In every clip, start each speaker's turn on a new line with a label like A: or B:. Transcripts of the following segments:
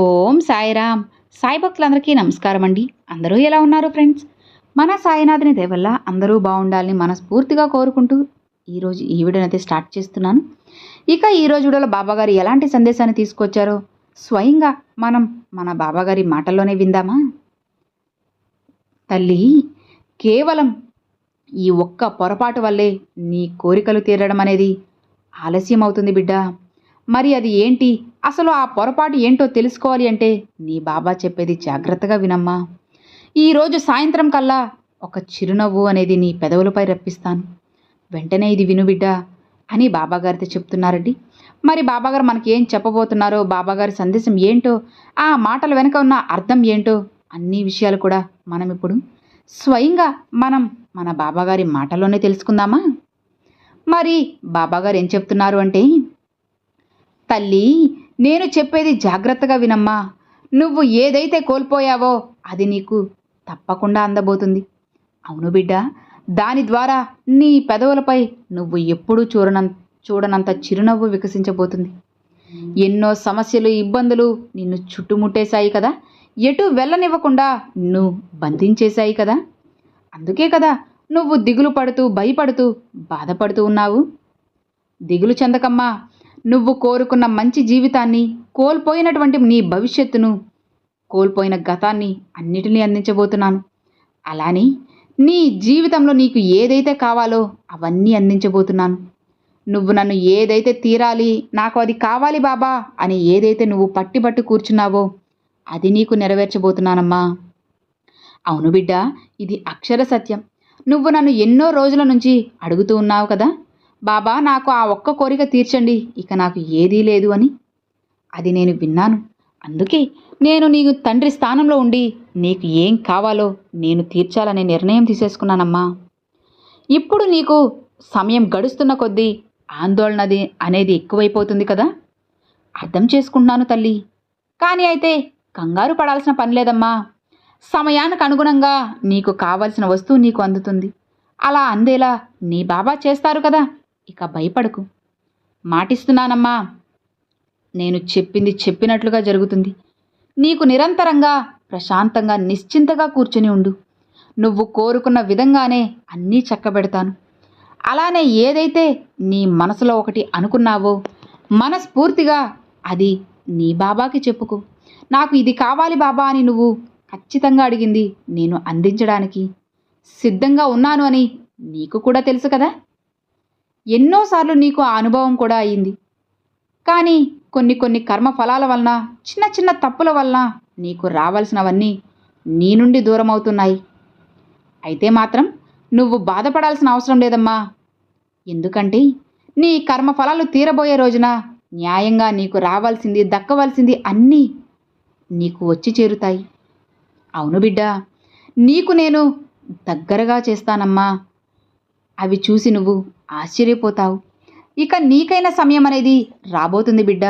A: ఓం సాయిరామ్. సాయి భక్తులందరికీ నమస్కారం అండి అందరూ ఎలా ఉన్నారు ఫ్రెండ్స్? మన సాయినాథుని దేవల్ల అందరూ బాగుండాలని మనస్ఫూర్తిగా కోరుకుంటూ ఈరోజు ఈ వీడియోని అయితే స్టార్ట్ చేస్తున్నాను. ఇక ఈరోజు వీడియోలో బాబాగారు ఎలాంటి సందేశాన్ని తీసుకొచ్చారో స్వయంగా మనం మన బాబాగారి మాటల్లోనే విందామా? తల్లి కేవలం ఈ ఒక్క పొరపాటు వల్లే నీ కోరికలు తీరడం అనేది ఆలస్యం అవుతుంది బిడ్డ. మరి అది ఏంటి? అసలు ఆ పొరపాటు ఏంటో తెలుసుకోవాలి అంటే నీ బాబా చెప్పేది జాగ్రత్తగా వినమ్మా. ఈరోజు సాయంత్రం కల్లా ఒక చిరునవ్వు అనేది నీ పెదవులపై రప్పిస్తాను. వెంటనే ఇది విను బిడ్డ అని బాబాగారితో చెప్తున్నారండి. మరి బాబాగారు మనకి ఏం చెప్పబోతున్నారో బాబాగారి సందేశం ఏంటో ఆ మాటల వెనుక ఉన్న అర్థం ఏంటో అన్ని విషయాలు కూడా మనం ఇప్పుడు స్వయంగా మనం మన బాబాగారి మాటలోనే తెలుసుకుందామా? మరి బాబాగారు ఏం చెప్తున్నారు అంటే తల్లి నేను చెప్పేది జాగ్రత్తగా వినమ్మా. నువ్వు ఏదైతే కోల్పోయావో అది నీకు తప్పకుండా అందబోతుంది. అవును బిడ్డ దాని ద్వారా నీ పెదవులపై నువ్వు ఎప్పుడూ చూడనం చూడనంత చిరునవ్వు వికసించబోతుంది. ఎన్నో సమస్యలు ఇబ్బందులు నిన్ను చుట్టుముట్టేశాయి కదా. ఎటు వెళ్ళనివ్వకుండా నువ్వు బంధించేశాయి కదా. అందుకే కదా నువ్వు దిగులు పడుతూ భయపడుతూ బాధపడుతూ ఉన్నావు. దిగులు చెందకమ్మా నువ్వు కోరుకున్న మంచి జీవితాన్ని కోల్పోయినటువంటి నీ భవిష్యత్తును కోల్పోయిన గతాన్ని అన్నిటినీ అందించబోతున్నాను. అలానే నీ జీవితంలో నీకు ఏదైతే కావాలో అవన్నీ అందించబోతున్నాను. నువ్వు నన్ను ఏదైతే తీరాలి నాకు అది కావాలి బాబా అని ఏదైతే నువ్వు పట్టిబట్టు కూర్చున్నావో అది నీకు నెరవేర్చబోతున్నానమ్మా. అవును బిడ్డ ఇది అక్షర సత్యం. నువ్వు నన్ను ఎన్నో రోజుల నుంచి అడుగుతూ ఉన్నావు కదా. బాబా నాకు ఆ ఒక్క కోరిక తీర్చండి. ఇక నాకు ఏదీ లేదు అని. అది నేను విన్నాను. అందుకే నేను నీకు తండ్రి స్థానంలో ఉండి నీకు ఏం కావాలో నేను తీర్చాలనే నిర్ణయం తీసేసుకున్నానమ్మా. ఇప్పుడు నీకు సమయం గడుస్తున్న కొద్దీ ఆందోళనది అనేది ఎక్కువైపోతుంది కదా? అర్థం చేసుకుంటున్నాను తల్లి. కానీ అయితే కంగారు పడాల్సిన పని లేదమ్మా. సమయానికి అనుగుణంగా నీకు కావలసిన వస్తువు నీకు అందుతుంది. అలా అందేలా నీ బాబా చేస్తారు కదా? ఇక భయపడకు. మాటిస్తున్నానమ్మా. నేను చెప్పింది చెప్పినట్లుగా జరుగుతుంది. నీకు నిరంతరంగా ప్రశాంతంగా నిశ్చింతగా కూర్చుని ఉండు. నువ్వు కోరుకున్న విధంగానే అన్నీ చక్కబెడతాను. అలానే ఏదైతే నీ మనసులో ఒకటి అనుకున్నావో మనస్ఫూర్తిగా అది నీ బాబాకి చెప్పుకో. నాకు ఇది కావాలి బాబా అని నువ్వు ఖచ్చితంగా అడిగింది నేను అందించడానికి. సిద్ధంగా ఉన్నాను అని నీకు కూడా తెలుసు కదా? ఎన్నోసార్లు నీకు ఆ అనుభవం కూడా అయింది. కానీ కొన్ని కొన్ని కర్మ ఫలాల వలన చిన్న చిన్న తప్పుల వలన నీకు రావాల్సినవన్నీ నీ నుండి దూరం అవుతున్నాయి అయితే మాత్రం నువ్వు బాధపడాల్సిన అవసరం లేదమ్మా. ఎందుకంటే నీ కర్మ ఫలాలు తీరబోయే రోజున న్యాయంగా నీకు రావాల్సింది దక్కవలసింది అన్నీ నీకు వచ్చి చేరుతాయి. అవును బిడ్డ నీకు నేను దగ్గరగా చేస్తానమ్మా. అవి చూసి నువ్వు ఆశ్చర్యపోతావు. ఇక నీకైన సమయం అనేది రాబోతుంది బిడ్డ.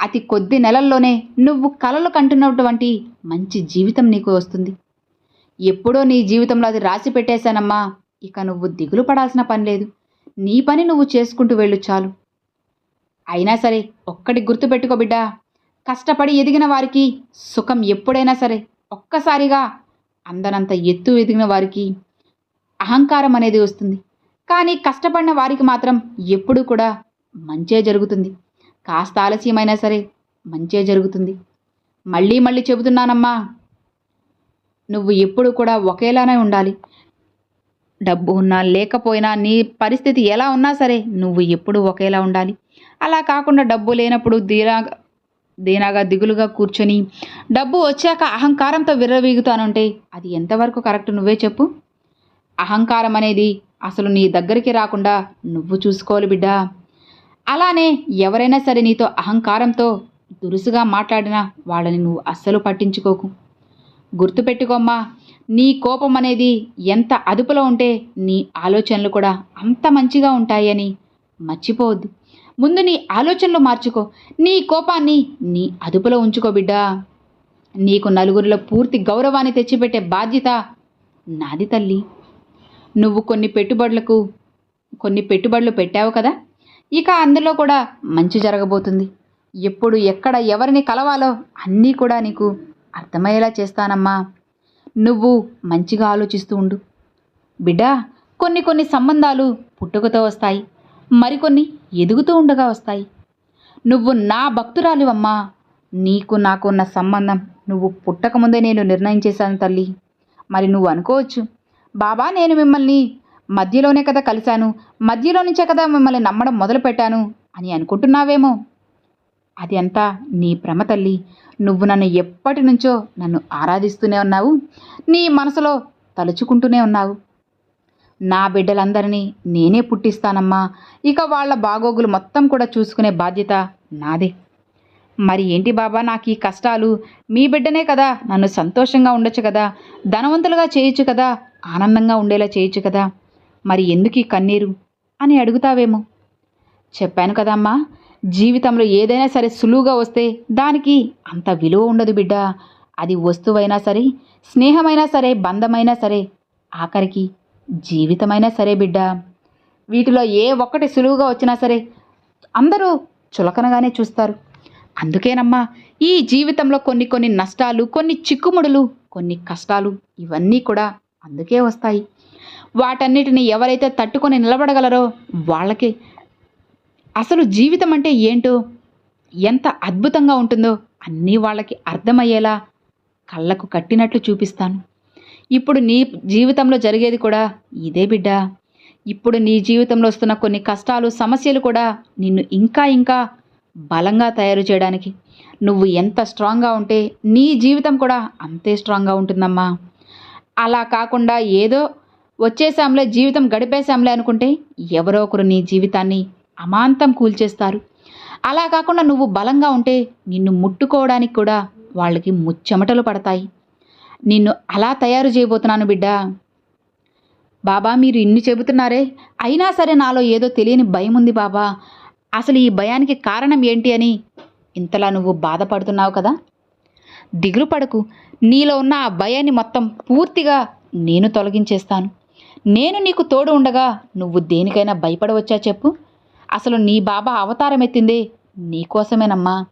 A: అతి కొద్ది నెలల్లోనే నువ్వు కలలు కంటున్నటువంటి మంచి జీవితం నీకు వస్తుంది. ఎప్పుడో నీ జీవితంలో అది రాసి పెట్టేశానమ్మా. ఇక నువ్వు దిగులు పడాల్సిన పని లేదు. నీ పని నువ్వు చేసుకుంటూ వెళ్ళు చాలు. అయినా సరే ఒక్కటి గుర్తుపెట్టుకో బిడ్డ. కష్టపడి ఎదిగిన వారికి సుఖం ఎప్పుడైనా సరే ఒక్కసారిగా అందనంత ఎత్తు ఎదిగిన వారికి అహంకారం అనేది వస్తుంది. కానీ కష్టపడిన వారికి మాత్రం ఎప్పుడూ కూడా మంచే జరుగుతుంది. కాస్త ఆలస్యమైనా సరే మంచే జరుగుతుంది. మళ్ళీ మళ్ళీ చెబుతున్నానమ్మా నువ్వు ఎప్పుడు కూడా ఒకేలానే ఉండాలి. డబ్బు ఉన్నా లేకపోయినా నీ పరిస్థితి ఎలా ఉన్నా సరే నువ్వు ఎప్పుడు ఒకేలా ఉండాలి. అలా కాకుండా డబ్బు లేనప్పుడు దీనాగా దీనాగా దిగులుగా కూర్చొని డబ్బు వచ్చాక అహంకారంతో విర్రవీగుతానంటే అది ఎంతవరకు కరెక్ట్ నువ్వే చెప్పు. అహంకారం అనేది అసలు నీ దగ్గరికి రాకుండా నువ్వు చూసుకోవాలి బిడ్డా. అలానే ఎవరైనా సరే నీతో అహంకారంతో దురుసుగా మాట్లాడినా వాళ్ళని నువ్వు అస్సలు పట్టించుకోకు. గుర్తుపెట్టుకోమ్మా నీ కోపం అనేది ఎంత అదుపులో ఉంటే నీ ఆలోచనలు కూడా అంత మంచిగా ఉంటాయని మర్చిపోవద్దు. ముందు నీ ఆలోచనలు మార్చుకో నీ కోపాన్ని నీ అదుపులో ఉంచుకో బిడ్డా. నీకు నలుగురిలో పూర్తి గౌరవాన్ని తెచ్చిపెట్టే బాధ్యత నాది తల్లి. నువ్వు కొన్ని పెట్టుబడులకు కొన్ని పెట్టుబడులు పెట్టావు కదా? ఇక అందులో కూడా మంచి జరగబోతుంది. ఎప్పుడు ఎక్కడ ఎవరిని కలవాలో అన్నీ కూడా నీకు అర్థమయ్యేలా చేస్తానమ్మా. నువ్వు మంచిగా ఆలోచిస్తూ ఉండు. బిడ్డా కొన్ని కొన్ని సంబంధాలు పుట్టుకతో వస్తాయి. మరికొన్ని ఎదుగుతూ ఉండగా వస్తాయి. నువ్వు నా భక్తురాలివమ్మా. నీకు నాకున్న సంబంధం నువ్వు పుట్టకముందే నేను నిర్ణయం చేశాను తల్లి. మరి నువ్వు అనుకోవచ్చు బాబా నేను మిమ్మల్ని మధ్యలోనే కదా కలిశాను. మధ్యలో నుంచే కదా మిమ్మల్ని నమ్మడం మొదలుపెట్టాను అని అనుకుంటున్నావేమో. అది అంతా నీ భ్రమ తల్లి. నువ్వు నన్ను ఎప్పటి నుంచో నన్ను ఆరాధిస్తూనే ఉన్నావు. నీ మనసులో తలుచుకుంటూనే ఉన్నావు. నా బిడ్డలందరినీ నేనే పుట్టిస్తానమ్మా. ఇక వాళ్ళ బాగోగులు మొత్తం కూడా చూసుకునే బాధ్యత నాదే. మరి ఏంటి బాబా నాకు ఈ కష్టాలు? మీ బిడ్డనే కదా నన్ను సంతోషంగా ఉండొచ్చు కదా? ధనవంతులుగా చేయొచ్చు కదా? ఆనందంగా ఉండేలా చేయొచ్చు కదా. మరి ఎందుకు ఈ కన్నీరు? అని అడుగుతావేమో. చెప్పాను కదమ్మా జీవితంలో ఏదైనా సరే సులువుగా వస్తే దానికి అంత విలువ ఉండదు బిడ్డ. అది వస్తువైనా సరే స్నేహమైనా సరే బంధమైనా సరే ఆఖరికి జీవితమైనా సరే బిడ్డ. వీటిలో ఏ ఒక్కటి సులువుగా వచ్చినా సరే అందరూ చులకనగానే చూస్తారు. అందుకేనమ్మా ఈ జీవితంలో కొన్ని కొన్ని నష్టాలు కొన్ని చిక్కుముడులు కొన్ని కష్టాలు ఇవన్నీ కూడా అందుకే వస్తాయి. వాటన్నిటిని ఎవరైతే తట్టుకొని నిలబడగలరో వాళ్ళకి అసలు జీవితం అంటే ఏంటో ఎంత అద్భుతంగా ఉంటుందో అన్నీ వాళ్ళకి అర్థమయ్యేలా కళ్ళకు కట్టినట్లు చూపిస్తాను. ఇప్పుడు నీ జీవితంలో జరిగేది కూడా ఇదే బిడ్డ. ఇప్పుడు నీ జీవితంలో వస్తున్న కొన్ని కష్టాలు సమస్యలు కూడా నిన్ను ఇంకా ఇంకా బలంగా తయారు చేయడానికి. నువ్వు ఎంత స్ట్రాంగ్గా ఉంటే నీ జీవితం కూడా అంతే స్ట్రాంగ్గా ఉంటుందమ్మా. అలా కాకుండా ఏదో వచ్చేసాంలే జీవితం గడిపేశాంలే అనుకుంటే ఎవరో ఒకరు నీ జీవితాన్ని అమాంతం కూల్చేస్తారు. అలా కాకుండా నువ్వు బలంగా ఉంటే నిన్ను ముట్టుకోవడానికి కూడా వాళ్ళకి ముచ్చెమటలు పడతాయి. నిన్ను అలా తయారు చేయబోతున్నాను బిడ్డా. బాబా మీరు ఇన్ని చెబుతున్నారే అయినా సరే నాలో ఏదో తెలియని భయం ఉంది బాబా. అసలు ఈ భయానికి కారణం ఏంటి అని ఇంతలా నువ్వు బాధపడుతున్నావు కదా? దిగులు పడకు. నీలో ఉన్న ఆ భయాన్ని మొత్తం పూర్తిగా నేను తొలగించేస్తాను. నేను నీకు తోడు ఉండగా నువ్వు దేనికైనా భయపడవచ్చా చెప్పు? అసలు నీ బాబా అవతారం ఎత్తిందే నీకోసమేనమ్మా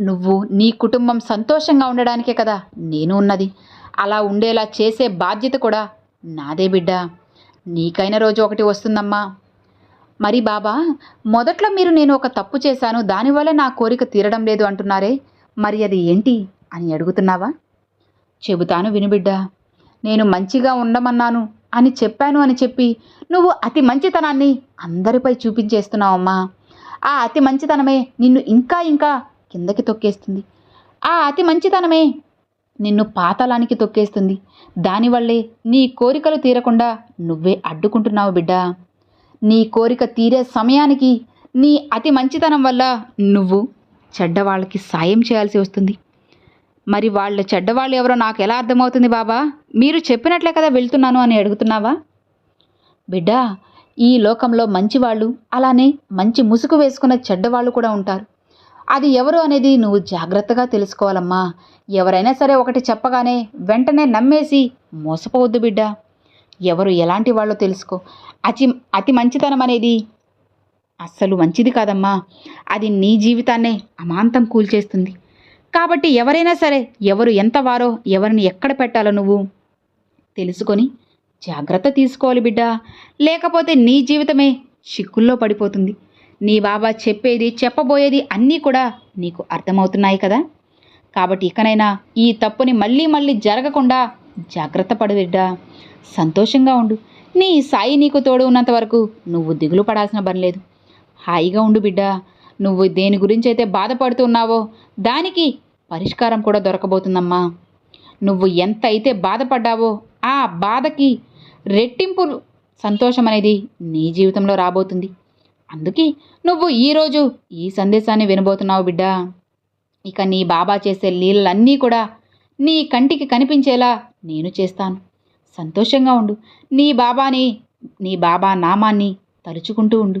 A: నువ్వు నీ కుటుంబం సంతోషంగా ఉండడానికే కదా నేను ఉన్నది. అలా ఉండేలా చేసే బాధ్యత కూడా నాదే బిడ్డ. నీకైన రోజు ఒకటి వస్తుందమ్మా. మరి బాబా మొదట్లో మీరు నేను ఒక తప్పు చేశాను దానివల్ల నా కోరిక తీరడం లేదు అంటున్నారే. మరి అది ఏంటి అని అడుగుతున్నావా? చెబుతాను వినుబిడ్డా నేను మంచిగా ఉండమన్నాను అని చెప్పాను అని చెప్పి నువ్వు అతి మంచితనాన్ని అందరిపై చూపించేస్తున్నావమ్మా. ఆ అతి మంచితనమే నిన్ను ఇంకా ఇంకా కిందకి తొక్కేస్తుంది. ఆ అతి మంచితనమే నిన్ను పాతలానికి తొక్కేస్తుంది. దానివల్లే నీ కోరికలు తీరకుండా నువ్వే అడ్డుకుంటున్నావు బిడ్డా. నీ కోరిక తీరే సమయానికి నీ అతి మంచితనం వల్ల నువ్వు చెడ్డవాళ్ళకి సాయం చేయాల్సి వస్తుంది. మరి వాళ్ళ చెడ్డవాళ్ళు ఎవరో నాకు ఎలా అర్థమవుతుంది బాబా? మీరు చెప్పినట్లే కదా వెళ్తున్నాను అని అడుగుతున్నావా? బిడ్డ ఈ లోకంలో మంచివాళ్ళు అలానే మంచి ముసుగు వేసుకున్న చెడ్డవాళ్ళు కూడా ఉంటారు. అది ఎవరు అనేది నువ్వు జాగ్రత్తగా తెలుసుకోవాలమ్మా. ఎవరైనా సరే ఒకటి చెప్పగానే వెంటనే నమ్మేసి మోసపోవద్దు బిడ్డ. ఎవరు ఎలాంటి వాళ్ళో తెలుసుకో. అతి అతి మంచితనం అనేది అస్సలు మంచిది కాదమ్మా. అది నీ జీవితాన్నే అమాంతం కూల్చేస్తుంది. కాబట్టి ఎవరైనా సరే ఎవరు ఎంత వారో ఎవరిని ఎక్కడ పెట్టాలో నువ్వు తెలుసుకొని జాగ్రత్త తీసుకోవాలి బిడ్డ. లేకపోతే నీ జీవితమే చిక్కుల్లో పడిపోతుంది. నీ బాబా చెప్పేది చెప్పబోయేది అన్నీ కూడా నీకు అర్థమవుతున్నాయి కదా? కాబట్టి ఇకనైనా ఈ తప్పుని మళ్ళీ మళ్ళీ జరగకుండా జాగ్రత్త పడు బిడ్డ. సంతోషంగా ఉండు. నీ సాయి నీకు తోడు ఉన్నంత వరకు నువ్వు దిగులు పడాల్సిన పని లేదు. హాయిగా ఉండు బిడ్డ. నువ్వు దేని గురించి అయితే బాధపడుతున్నావో దానికి పరిష్కారం కూడా దొరకబోతుందమ్మా. నువ్వు ఎంత అయితే బాధపడ్డావో ఆ బాధకి రెట్టింపు సంతోషం అనేది నీ జీవితంలో రాబోతుంది. అందుకే నువ్వు ఈరోజు ఈ సందేశాన్ని వినబోతున్నావు బిడ్డ. ఇక నీ బాబా చేసే లీలలన్నీ కూడా నీ కంటికి కనిపించేలా నేను చేస్తాను. సంతోషంగా ఉండు. నీ బాబాని నీ బాబా నామాన్ని తలుచుకుంటూ ఉండు.